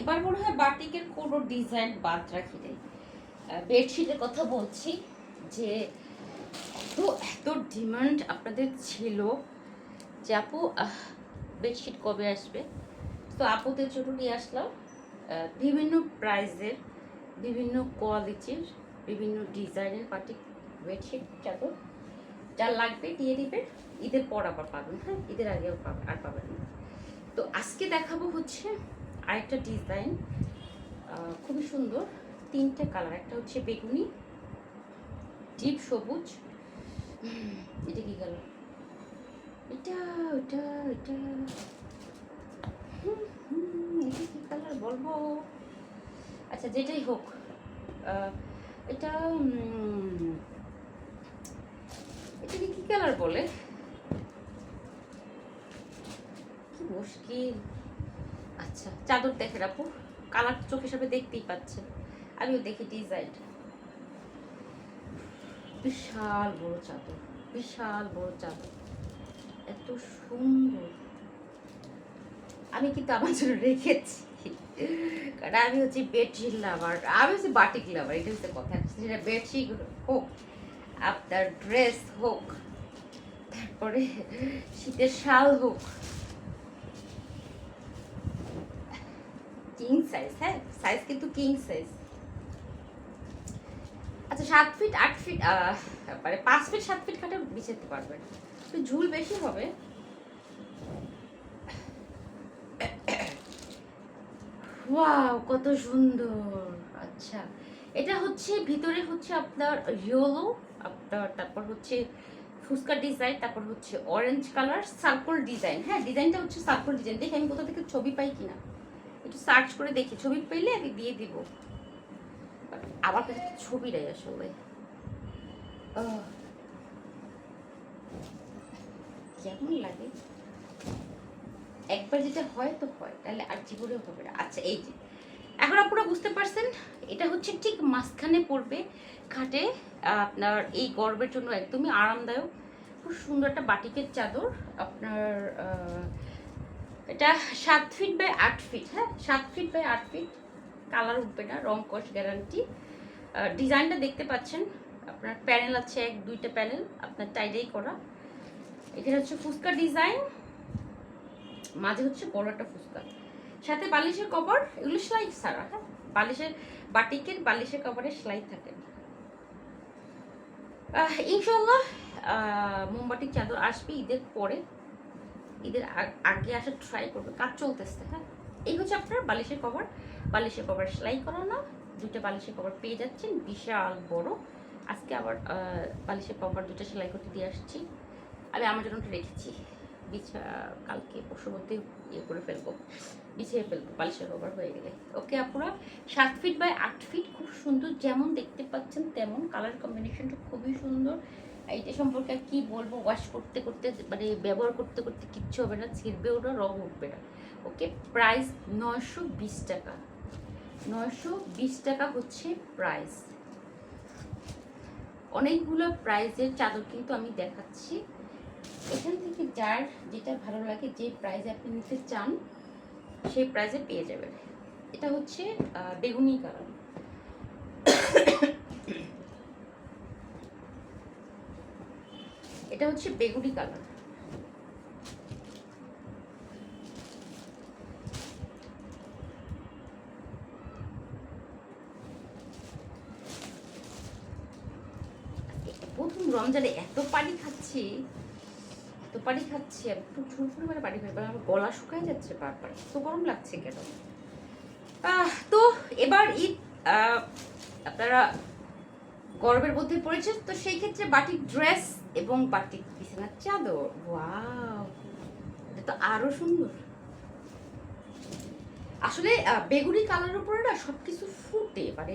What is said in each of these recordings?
এবার মনে হয় বাটিকের কোনো ডিজাইন বাদ রাখি নাই। বেডশিটের কথা বলছি যে এত এত ডিমান্ড আপনাদের ছিল যে আপু বেডশিট কবে আসবে? তো আপুদের জন্য নিয়ে আসলাম। বিভিন্ন প্রাইজের, বিভিন্ন কোয়ালিটির, বিভিন্ন ডিজাইনের পার্টি বেডশিট চাদর। যা লাগবে দিয়ে দিবে ঈদের পর আবার পাবেন হ্যাঁ? ঈদের আগেও পাবেন আর পাবেন না। তো আজকে দেখাবো হচ্ছে আরেকটা ডিজাইন খুবই সুন্দর। তিনটে কালার একটা হচ্ছে বেগুনি ডিপ সবুজ। এটা কি কালার এটা ওটা এটা। এটা কি কালার বলব? আচ্ছা যেটাই হোক এটা এটাকে কি কালার বলে? কি মুশকিল। আচ্ছা চাদর দেখে রাখো কালার চোখ হিসাবে দেখতেই পাচ্ছেন আমিও দেখি ডিজাইন বিশাল বড় চাদর, বিশাল বড় চাদর। এত সুন্দর। আমি কিন্তু আমার জন্য রেখেছি। কারণ আমি হচ্ছে বেডশিট লাভার আমি হচ্ছে বাটিক লাভার এটা হচ্ছে কথা। সেটা বেডশিট হোক, আপনার ড্রেস হোক, তারপরে শীতের শাল হোক। কিং সাইজ হ্যাঁ? সাইজ কিন্তু কিং সাইজ আচ্ছা সাত ফিট আট ফিট মানে পাঁচ ফিট সাত ফিট খাটে বিছাতে পারবেন। একটু ঝুল বেশি হবে। ওয়াও কত সুন্দর! আচ্ছা এটা হচ্ছে, ভিতরে হচ্ছে আপনার ইয়েলো আপনার তারপর হচ্ছে ফুচকা ডিজাইন তারপর হচ্ছে অরেঞ্জ কালার সার্কল ডিজাইন হ্যাঁ? ডিজাইনটা হচ্ছে সার্কল ডিজাইন দেখি আমি কোথা থেকে ছবি পাই কিনা। একটু সার্চ করে দেখি। ছবি পেলে আমি দিয়ে দিব। আমার কাছে ছবি নেই আসলে। কেমন লাগে? একবার যেটা হয় তো হয়, তাহলে আর হবে না। আচ্ছা এই যে। এখন আপনারা বুঝতে পারছেন, এটা হচ্ছে ঠিক মাঝখানে পড়বে খাটে। আপনার এই গরমের জন্য একদমই আরামদায়ক। খুব সুন্দর একটা বাটিকের চাদর। আপনার এটা সাত ফিট বাই আট ফিট হ্যাঁ? সাত ফিট বাই আট ফিট কালার উঠবে না রং কস গ্যারান্টি ডিজাইনটা দেখতে পাচ্ছেন আপনার প্যানেল আছে এক দুইটা প্যানেল আপনার টাইডেই করা। এখানে হচ্ছে ফুচকা ডিজাইন মাঝে হচ্ছে বড় একটা ফুচকা। সাথে বালিশের কভার এগুলো সেলাই ছাড়া হ্যাঁ? বালিশের বাটিকের বালিশের কভারে সেলাই থাকে। ইনশাল্লাহ আহ, মোমবাতির চাদর আসবে ঈদের পরে। ঈদের আগে আসার ট্রাই করবে, কাজ চলতেছে হ্যাঁ? এই হচ্ছে আপনার বালিশের কভার। বালিশের কভার সেলাই করানো দুটো বালিশের কভার পেয়ে যাচ্ছেন, বিশাল বড়। আজকে আবার বালিশের কভার দুটো সেলাই করতে দিয়ে আসছি। আমি আমার জন্য রেখেছি। বিছা, কালকে পরশুর মধ্যে ইয়ে করে ফেলব, বিছিয়ে ফেলব, বালিশের কভার হয়ে গেলে। ওকে, আপুরা? সাত ফিট বাই আট ফিট খুব সুন্দর, যেমন দেখতে পাচ্ছেন তেমন। কালার কম্বিনেশনটা খুবই সুন্দর। এইটা সম্পর্কে আর কি বলব ওয়াশ করতে করতে মানে ব্যবহার করতে করতে কিচ্ছু হবে না ছিঁড়বেও না রং উঠবে না। ওকে প্রাইস নয়শো বিশ টাকা। নয়শো বিশ টাকা হচ্ছে প্রাইস অনেকগুলো প্রাইজের চাদর কিন্তু আমি দেখাচ্ছি। এখান থেকে যার যেটা ভালো লাগে, যে প্রাইজে আপনি নিতে চান সেই প্রাইজে পেয়ে যাবেন। এটা হচ্ছে বেগুনি কালার। এটা হচ্ছে বেগুনি কালার। প্রথম রমজানে এত পানি খাচ্ছি, এত পানি খাচ্ছি একটু ঝুল ফুল মানে পানি খাই আমার গলা শুকায় যাচ্ছে বারবার, এত গরম লাগছে কেন? তো এবার ঈদ আপনারা গরমের মধ্যে পড়েছে তো সেই ক্ষেত্রে বাটিক ড্রেস এবং বাটিক বিছানার চাদর। ওয়াও, এটা তো আরও সুন্দর। আসলে বেগুনি কালারের উপরে না সব কিছু ফুটে মানে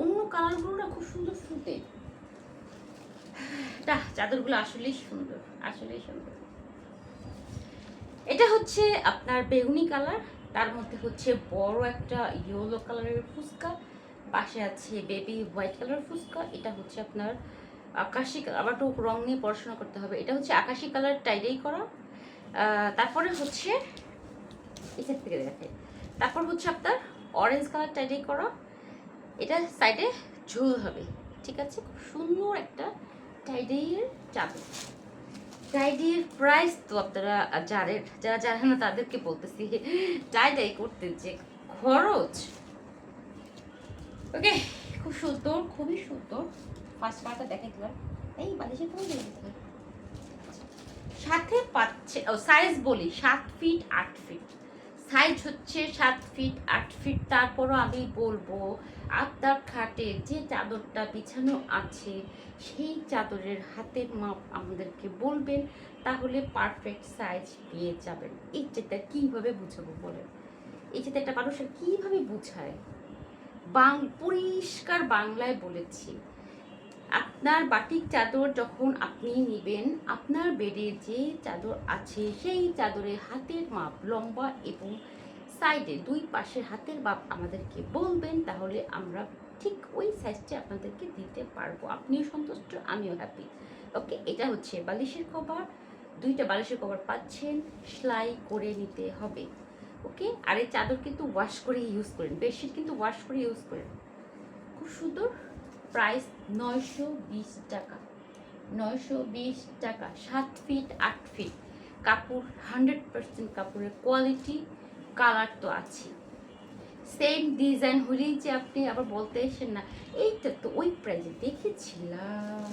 অন্য কালারগুলো না খুব সুন্দর ফুটে। না চাদরগুলো আসলেই সুন্দর আসলেই সুন্দর। এটা হচ্ছে আপনার বেগুনি কালার, তার মধ্যে হচ্ছে বড় একটা ইয়েলো কালারের ফুচকা, পাশে আছে বেবি হোয়াইট কালার ফুচকা, এটা হচ্ছে আপনার আকাশি আবার একটু রং নিয়ে পড়াশোনা করতে হবে। এটা হচ্ছে আকাশি কালার টাইডেই করা। তারপরে হচ্ছে এখান থেকে দেখে তারপর হচ্ছে আপনার অরেঞ্জ কালার টাইডাই করা। এটা সাইডে ঝুল হবে, ঠিক আছে? খুব সুন্দর একটা টাইডাইয়ের চাদর। টাইডাইয়ের প্রাইস তো আপনারা যাদের যারা জানেন না তাদেরকে বলতেছি। টাইডাই করতে যে খরচ। ওকে খুব সুন্দর, খুবই সুন্দর। ফার্স্ট কালারটা দেখে দিলাম এই বালিশের কোন সাথে পাচ্ছে, ও সাইজ বলি, সাত ফিট আট ফিট সাইজ হচ্ছে সাত ফিট আট ফিট তারপরও আমি বলব আপনার খাটে যে চাদরটা বিছানো আছে, সেই চাদরের হাতের মাপ আমাদেরকে বলবেন, তাহলে পারফেক্ট সাইজ পেয়ে যাবেন। এই যেটা কীভাবে বুঝাবো বলেন? এই একটা মানুষের কীভাবে বুঝায়? বাং পরিষ্কার বাংলায় বলেছি। আপনার বাটিক চাদর যখন আপনি নেবেন, আপনার বেডে যে চাদর আছে, সেই চাদরের হাতের মাপ লম্বা এবং সাইডে দুই পাশের হাতের মাপ আমাদেরকে বলবেন, তাহলে আমরা ঠিক ওই সাইজটা আপনাদেরকে দিতে পারব। আপনিও সন্তুষ্ট, আমিও হ্যাপি ওকে এটা হচ্ছে বালিশের কভার। দুইটা বালিশের কভার পাচ্ছেন, সেলাই করে নিতে হবে। ওকে আর এই চাদর কিন্তু ওয়াশ করে ইউজ করেন, বেডশিট কিন্তু ওয়াশ করে ইউজ করেন। খুব সুন্দর। প্রাইস নয়শো বিশ টাকা। নয়শো বিশ টাকা, সাত ফিট আট ফিট কাপড় হান্ড্রেড পার্সেন্ট কাপড়ের কোয়ালিটি কালার তো আছে সেম ডিজাইন হলেই যে আপনি আবার বলতে এসেন না, এইটা তো ওই প্রাইসে দেখেছিলাম।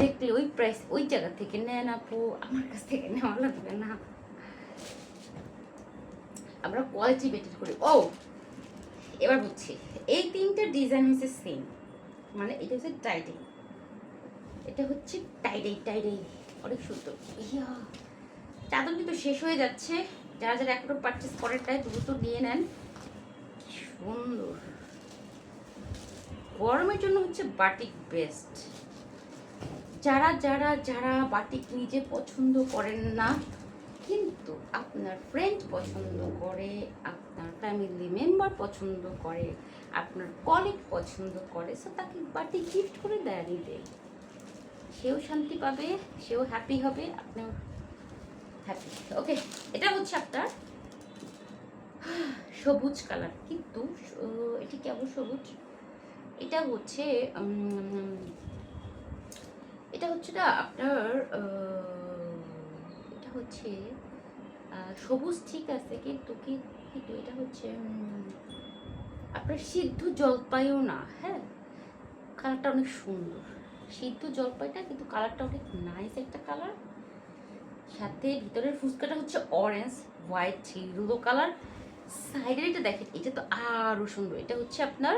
দেখলে ওই প্রাইস ওই জায়গা থেকে নেন আপু, আমার কাছ থেকে নেওয়া লাগবে না। আমরা কোয়ালিটি বেটার করি। ও এবার বুঝছি। এই তিনটা ডিজাইন হচ্ছে সেম মানে এটা হচ্ছে টাইডে এটা হচ্ছে টাইডে টাইডে অনেক সুন্দর। চাদর কিন্তু শেষ হয়ে যাচ্ছে। যারা যারা এখনও পারচেস করেন তাই দ্রুত নিয়ে নেন। সুন্দর। গরমের জন্য হচ্ছে বাটিক বেস্ট যারা যারা যারা বাটিক নিজে পছন্দ করেন না কিন্তু আপনার ফ্রেন্ড পছন্দ করে, আপনার ফ্যামিলি মেম্বার পছন্দ করে, আপনার কলিগ পছন্দ করে সো তাকে বাটি গিফট করে দেয় নিতে সেও শান্তি পাবে, সেও হ্যাপি হবে, আপনিও হ্যাপি ওকে এটা হচ্ছে আপনার সবুজ কালার কিন্তু এটি কেমন সবুজ? এটা হচ্ছে এটা হচ্ছে না, আপনার এটা হচ্ছে সবুজ ঠিক আছে, কিন্তু কিন্তু এটা হচ্ছে আপনার সিদ্ধ জলপাইও না হ্যাঁ? কালারটা অনেক সুন্দর। সিদ্ধ জলপাইটা, কিন্তু কালারটা অনেক নাইস একটা কালার সাথে ভিতরের ফুচকাটা হচ্ছে অরেঞ্জ হোয়াইট ইয়েলো কালার সাইডের এটা দেখেন, এটা তো আরও সুন্দর। এটা হচ্ছে আপনার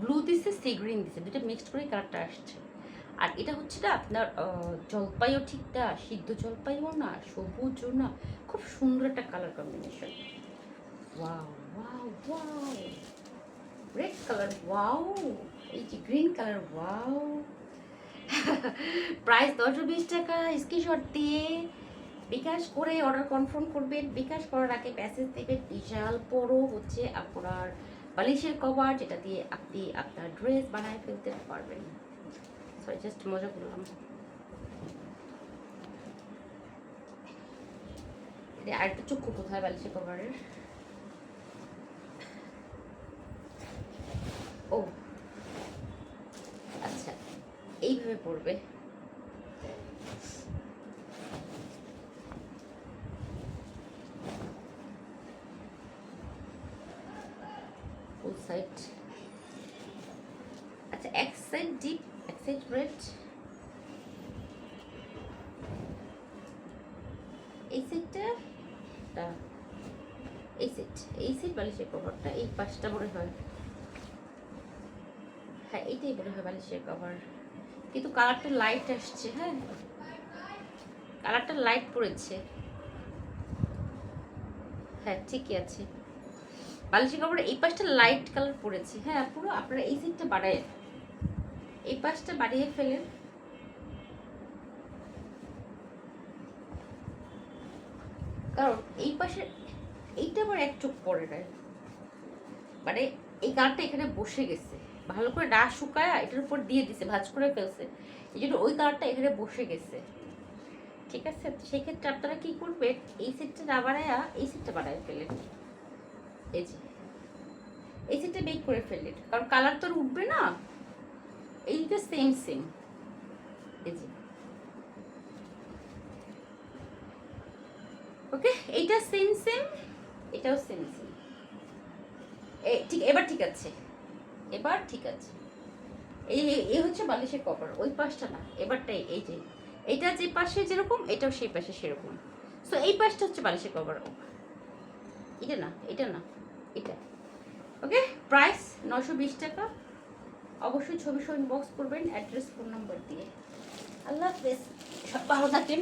ব্লু দিছে সি গ্রিন দিছে। দুটো মিক্সড করে কালারটা আসছে। আর এটা হচ্ছে না আপনার জলপাইও ঠিক না, সিদ্ধ জলপাইও না, সবুজও না, খুব সুন্দর একটা colour combination wow wow wow red colour wow এই যে গ্রিন কালার ওয়াও প্রাইস দশশো বিশ টাকা স্ক্রিনশট দিয়ে বিকাশ করে অর্ডার কনফার্ম করবেন। বিকাশ করার আগে প্যাসেজ দেবেন। বিশাল বড় হচ্ছে আপনার বালিশের কভার যেটা দিয়ে আপনি আপনার ড্রেস বানায় ফেলতে পারবেন। সরি জাস্ট মজা করলাম আরেকটা চক্ষু কোথায় বালিশের কভারের? ও। আচ্ছা এইভাবে পড়বে। ফুল সাইড আচ্ছা এক সাইড ডিপ এক সাইড এই সাইডটা এই সাইড এই সাইড বালিশের কভারটা এই পাশটা মনে হয়। হ্যাঁ এইটাই মনে হয় বালিশের কভার কিন্তু কালারটা লাইট আসছে হ্যাঁ? কালারটা লাইট পড়েছে। হ্যাঁ ঠিকই আছে। বালিশের কাপড় এই পাশটা লাইট কালার পড়েছে। হ্যাঁ পুরো আপনারা এই সাইডটা বাড়ায় এই পাশটা বাড়িয়ে ফেলেন। কারণ এই পাশে, এইটা আবার এক চোখ পড়ে নাই। মানে এই কালারটা এখানে বসে গেছে। ভালো করে না শুকায় এটার উপর দিয়ে দিছে, ভাজ করে ফেলছে। এই জন্য ওই কালারটা এখানে বসে গেছে। ঠিক আছে? সেক্ষেত্রে আপনারা কি করবেন? এই সেটটা না বাড়ায়া এই সেটটা বাড়ায় ফেলেন। এই যে। এই সেটটা বেক করে ফেললেন। কারণ কালার তো আর উঠবে না। সেম সেম এই যে এবার ঠিক আছে। এবার ঠিক আছে। এই, এই- হচ্ছে বালিশের কভার, ওই পাশটা না, এবারটাই এই যে। এইটা যে পাশে যেরকম, এটাও সেই পাশে সেরকম। সো এই পাশটা হচ্ছে বালিশের কভার। এটা না এটা না, এটা। ওকে প্রাইস নশো বিশ টাকা। অবশ্যই ছবি সব ইনবক্স করবেন অ্যাড্রেস ফোন নম্বর দিয়ে। আল্লাহ হাফেজ। সব ভালো থাকেন।